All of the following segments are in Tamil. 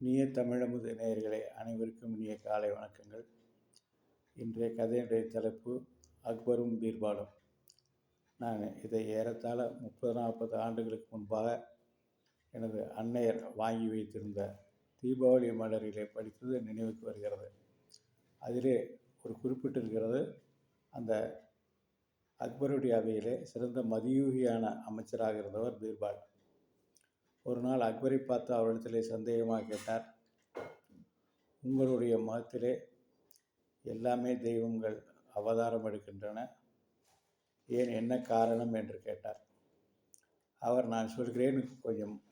இனிய தமிழமுது நேயர்களே அனைவருக்கும் இனிய காலை வணக்கங்கள். இன்றைய கதையினுடைய தலைப்பு அக்பரும் பீர்பாலும். நான் இதை ஏறத்தாழ முப்பது நாற்பது ஆண்டுகளுக்கு முன்பாக எனது அன்னையர் வாங்கி வைத்திருந்த தீபாவளி மலரிலே படித்தது நினைவுக்கு வருகிறது. அதிலே ஒரு குறிப்பிட்டிருக்கிறது அந்த அக்பருடைய அவையிலே சிறந்த மதியூகியான அமைச்சராக இருந்தவர் பீர்பால். ஒரு நாள் அக்பரை பார்த்து அவரிடத்திலே சந்தேகமாக கேட்டார் உங்களுடைய மதத்திலே எல்லாமே தெய்வங்கள் அவதாரம் எடுக்கின்றன. ஏன் என்ன காரணம்? என்று கேட்டார். அவர் நான் சொல்கிறேன் கொஞ்சம்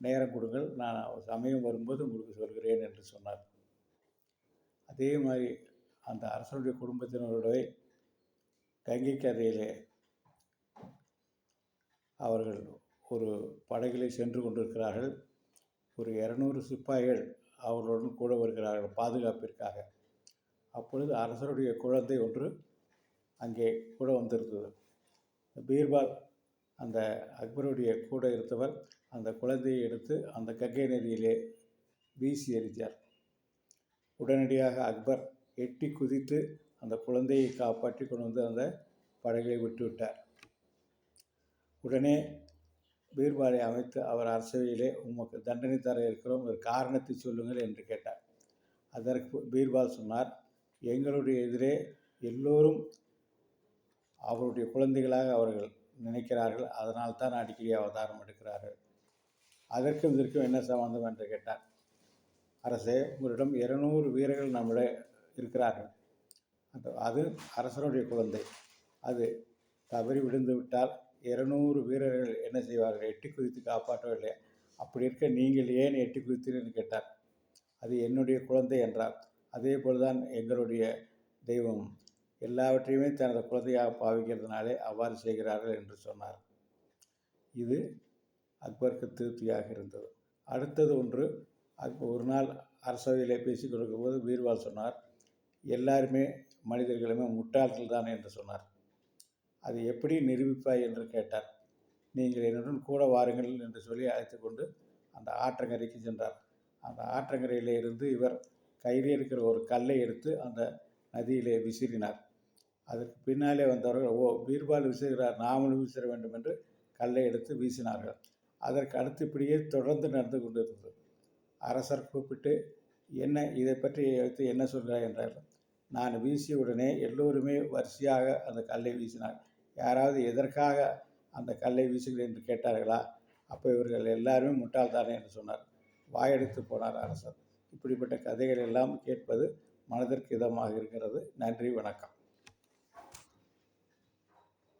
நேரம் கொடுங்கள். நான் சமயம் வரும்போது உங்களுக்கு சொல்கிறேன் என்று சொன்னார். அதே மாதிரி அந்த அரசனுடைய குடும்பத்தினருடைய கங்கை கரையிலே அவர்கள் ஒரு படகிலே சென்று கொண்டிருக்கிறார்கள். ஒரு இரநூறு சிப்பாய்கள் அவர்களுடன் கூட வருகிறார்கள் பாதுகாப்பிற்காக. அப்பொழுது அரசருடைய குழந்தை ஒன்று அங்கே கூட வந்திருந்தது. பீர்பால் அந்த அக்பருடைய கூட இருந்தவர் அந்த குழந்தையை எடுத்து அந்த கங்கை நதியிலே வீசி எறிந்தார். உடனடியாக அக்பர் எட்டி குதித்து அந்த குழந்தையை காப்பாற்றி கொண்டு வந்து அந்த படகை விட்டுவிட்டார். உடனே பீர்பாலை அமைத்து அவர் அரசவையிலே உமக்கு தண்டனை தர இருக்கிறோம். ஒரு காரணத்தை சொல்லுங்கள் என்று கேட்டார். அதற்கு பீர்பால் சொன்னார் எங்களுடைய எதிரே எல்லோரும் அவருடைய குழந்தைகளாக அவர்கள் நினைக்கிறார்கள். அதனால் தான் அடிக்கடி அவதாரம் எடுக்கிறார்கள். அதற்கும் இதற்கும் என்ன சம்பந்தம்? என்று கேட்டார். அரசே உங்களிடம் இருநூறு வீரர்கள் நம்மிட இருக்கிறார்கள். அந்த அது அரசனுடைய குழந்தை. அது தவறி விழுந்து விட்டால் இருநூறு வீரர்கள் என்ன செய்வார்கள்? எட்டி குதித்து காப்பாற்றவில்லை அப்படி இருக்க நீங்கள் ஏன் எட்டி குதித்தீர்கள் கேட்டார். அது என்னுடைய குழந்தை என்றார். அதே போல்தான் எங்களுடைய தெய்வம். எல்லாவற்றையுமே தனது குழந்தையாக பாவிக்கிறதுனாலே அவ்வாறு செய்கிறார்கள் என்று சொன்னார். இது அக்பருக்கு திருப்தியாக இருந்தது. அடுத்தது ஒன்று அக்பர் ஒரு நாள் அரசவையிலே பேசிக் போது வீர்வால் சொன்னார் எல்லாருமே மனிதர்களுமே முட்டாள்கள் தான் என்று சொன்னார். அதை எப்படி நிரூபிப்பாய் என்று கேட்டார். நீங்கள் என்னுடன் கூட வாருங்கள் என்று சொல்லி அழைத்து கொண்டு அந்த ஆற்றங்கரைக்கு சென்றார். அந்த ஆற்றங்கரையில் இருந்து இவர் கையில் இருக்கிற ஒரு கல்லை எடுத்து அந்த நதியிலே விசிறினார். அதற்கு பின்னாலே வந்தவர்கள் ஓ பீர்பால் விசிறுகிறார் நாமளும் விசிற வேண்டும் என்று கல்லை எடுத்து வீசினார்கள். அதற்கு அடுத்து இப்படியே தொடர்ந்து நடந்து கொண்டிருந்தது. அரசர் கூப்பிட்டு என்ன இதை பற்றி வைத்து என்ன சொல்கிறாய்? என்றார்கள். நான் வீசிய உடனே எல்லோருமே வரிசையாக அந்த கல்லை வீசினார் யாராவது எதற்காக அந்த கல்லை வீசுகிறேன் என்று கேட்டார்களா? அப்போ இவர்கள் எல்லாருமே முட்டாள்தானே என்று சொன்னார். வாயெடுத்து போனார் அரசர். இப்படிப்பட்ட கதைகள் எல்லாம் கேட்பது மனதிற்கு இதமாக இருக்கிறது. நன்றி வணக்கம்.